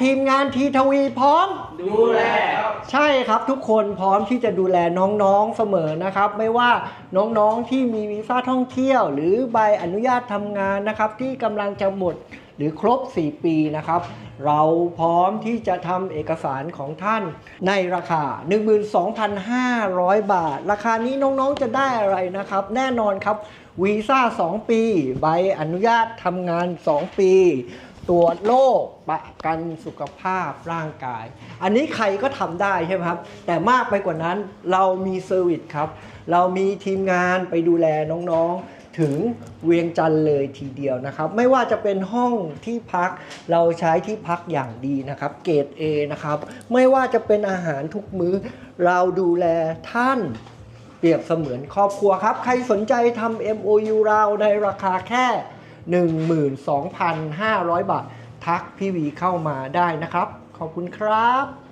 ทีมงานทีทวีพร้อม ดูแลใช่ครับทุกคนพร้อมที่จะดูแลน้องๆเสมอนะครับ ไม่ว่าน้องๆที่มีวีซ่าท่องเที่ยว หรือใบอนุญาตทำงานนะครับ ที่กำลังจะหมดหรือครบ 4 ปีนะครับ เราพร้อมที่จะทำเอกสารของท่านในราคา 12,500 บาท ราคานี้น้องๆจะได้อะไรนะครับ แน่นอนครับวีซ่า 2 ปี ใบอนุญาตทำงาน 2 ปี ตรวจโรคประกันสุขภาพร่างกาย อันนี้ใครก็ทำได้ใช่ไหมครับ แต่มากไปกว่านั้นเรามีเซอร์วิสครับ เรามีทีมงานไปดูแลน้องๆ ถึงเวียงจันทร์เลยทีเดียวนะครับ ไม่ว่าจะเป็นห้องที่พักเราใช้ที่พักอย่างดีนะครับ เกรด A นะครับ ไม่ว่าจะเป็นอาหารทุกมื้อ เราดูแลท่านเปรียบเสมือนครอบครัวครับ ใครสนใจทำ MOU เราในราคาแค่ 12,500 บาท ทักพี่วีเข้ามาได้นะครับ ขอบคุณครับ